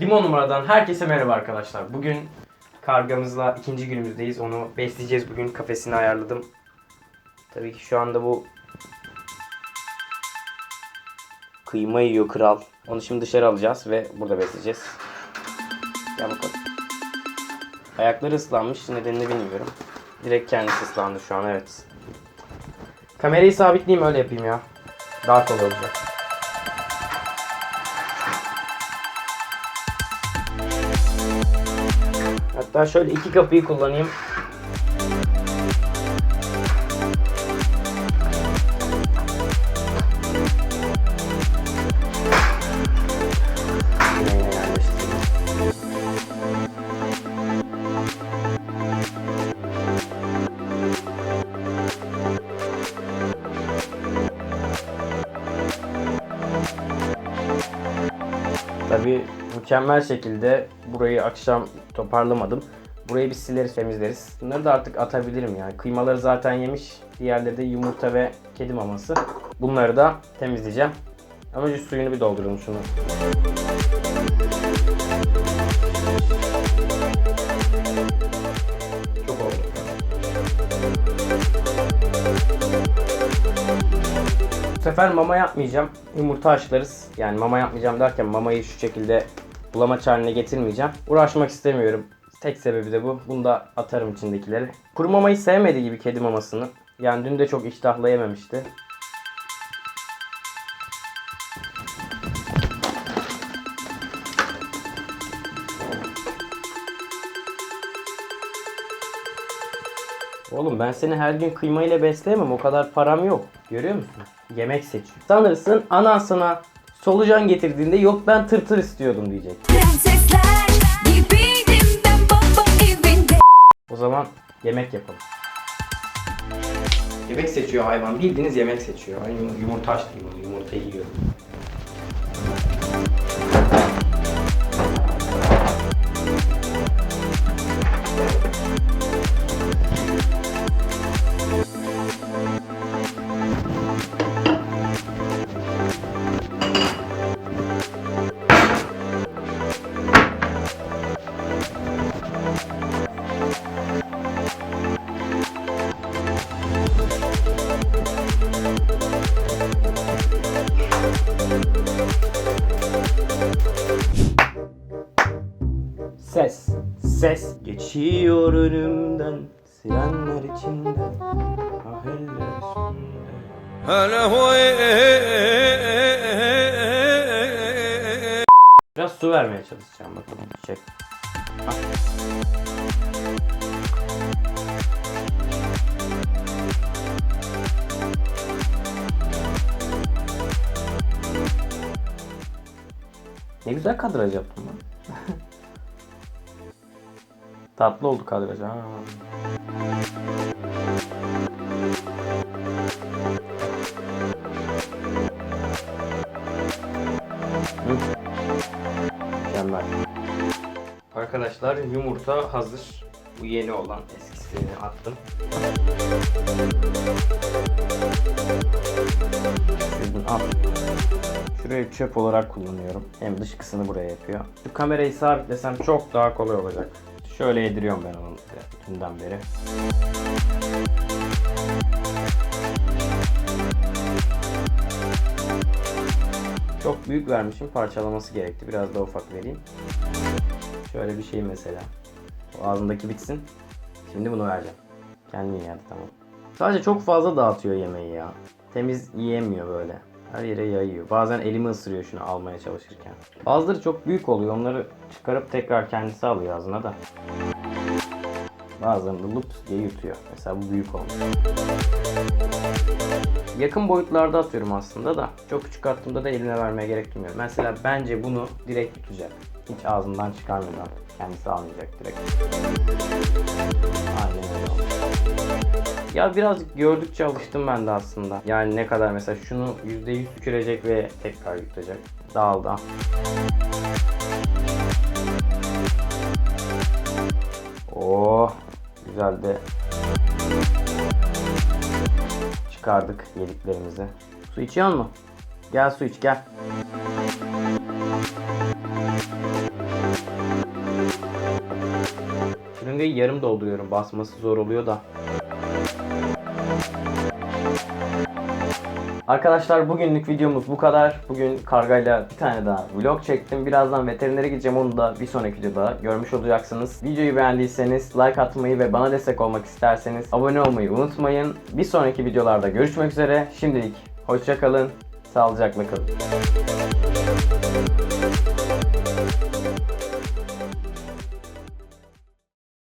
Limon numaradan herkese merhaba arkadaşlar. Bugün kargamızla ikinci günümüzdeyiz. Onu besleyeceğiz bugün. Kafesini ayarladım. Tabii ki şu anda bu kıyma yiyor kral. Onu şimdi dışarı alacağız ve burada besleyeceğiz. Gel bakalım. Ayakları ıslanmış. Nedenini bilmiyorum. Direkt kendisi ıslandı şu an evet. Kamerayı sabitleyeyim öyle yapayım ya. Daha kolay olacak. Hatta şöyle iki kapıyı kullanayım. Tabii mükemmel şekilde burayı akşam toparlamadım. Burayı bir sileriz, temizleriz. Bunları da artık atabilirim yani. Kıymaları zaten yemiş. Diğerleri de yumurta ve kedi maması. Bunları da temizleyeceğim. Ama önce suyunu bir dolduralım şunu. Çok oldu. Bu sefer mama yapmayacağım. Yumurta haşlarız. Yani mama yapmayacağım derken mamayı şu şekilde bulamaç haline getirmeyeceğim. Uğraşmak istemiyorum. Tek sebebi de bu. Bunu da atarım içindekileri. Kuru mamayı sevmediği gibi kedi mamasını. Yani dün de çok iştahla yememişti. Oğlum ben seni her gün kıyma ile besleyemem. O kadar param yok. Görüyor musun? Yemek seçiyor. Sanırsın anan sana solucan getirdiğinde yok ben tırtır istiyordum diyecek. Prensesler gibiydim ben baba evinde O zaman yemek yapalım. Yemek seçiyor hayvan. Bildiğiniz yemek seçiyor. Yum- yumurta açtım bunu. Yumurta yiyor. Ses, geçiyor önümden sirenler içinde. Ah eller üstünde. Biraz su vermeye çalışacağım bakalım. Çek. Ah. Ne güzel kadraj yaptım lan. Tatlı oldu kadraj ha. Mükemmel. Arkadaşlar yumurta hazır. Bu yeni olan eskisini attım. Şuradan al. Şurayı çöp olarak kullanıyorum. Hem dış kısmını buraya yapıyor. Şu kamerayı sabitlesem çok daha kolay olacak. Şöyle yediriyorum ben onu dünden beri. Çok büyük vermişim. Parçalaması gerekti. Biraz daha ufak vereyim. Şöyle bir şey mesela. O ağzındaki bitsin. Şimdi bunu vereceğim. Kendin yerdi tamam. Sadece çok fazla dağıtıyor yemeği ya. Temiz yiyemiyor böyle. Her yere yayıyor. Bazen elimi ısırıyor şunu almaya çalışırken. Bazıları çok büyük oluyor. Onları çıkarıp tekrar kendisi alıyor ağzına da. Bazılarını da lups diye yutuyor. Mesela bu büyük olmuş. Yakın boyutlarda atıyorum aslında da. Çok küçük attığımda da eline vermeye gerek duymuyorum. Mesela bence bunu direkt tutacak. Hiç ağzından çıkarmadan. Kendisi almayacak direkt. Aynen öyle. Ya birazcık gördükçe alıştım ben de aslında. Yani ne kadar mesela şunu %100 tükürecek ve tekrar yutacak. Dağıldı. Oh güzel de çıkardık yediklerimizi. Su içiyor mu? Gel su iç gel. Şırıngayı yarım dolduruyorum. Basması zor oluyor da. Arkadaşlar bugünlük videomuz bu kadar. Bugün kargayla bir tane daha vlog çektim. Birazdan veterinere gideceğim. Onu da bir sonraki videoda görmüş olacaksınız. Videoyu beğendiyseniz like atmayı ve bana destek olmak isterseniz abone olmayı unutmayın. Bir sonraki videolarda görüşmek üzere. Şimdilik hoşçakalın. Sağlıcakla kalın.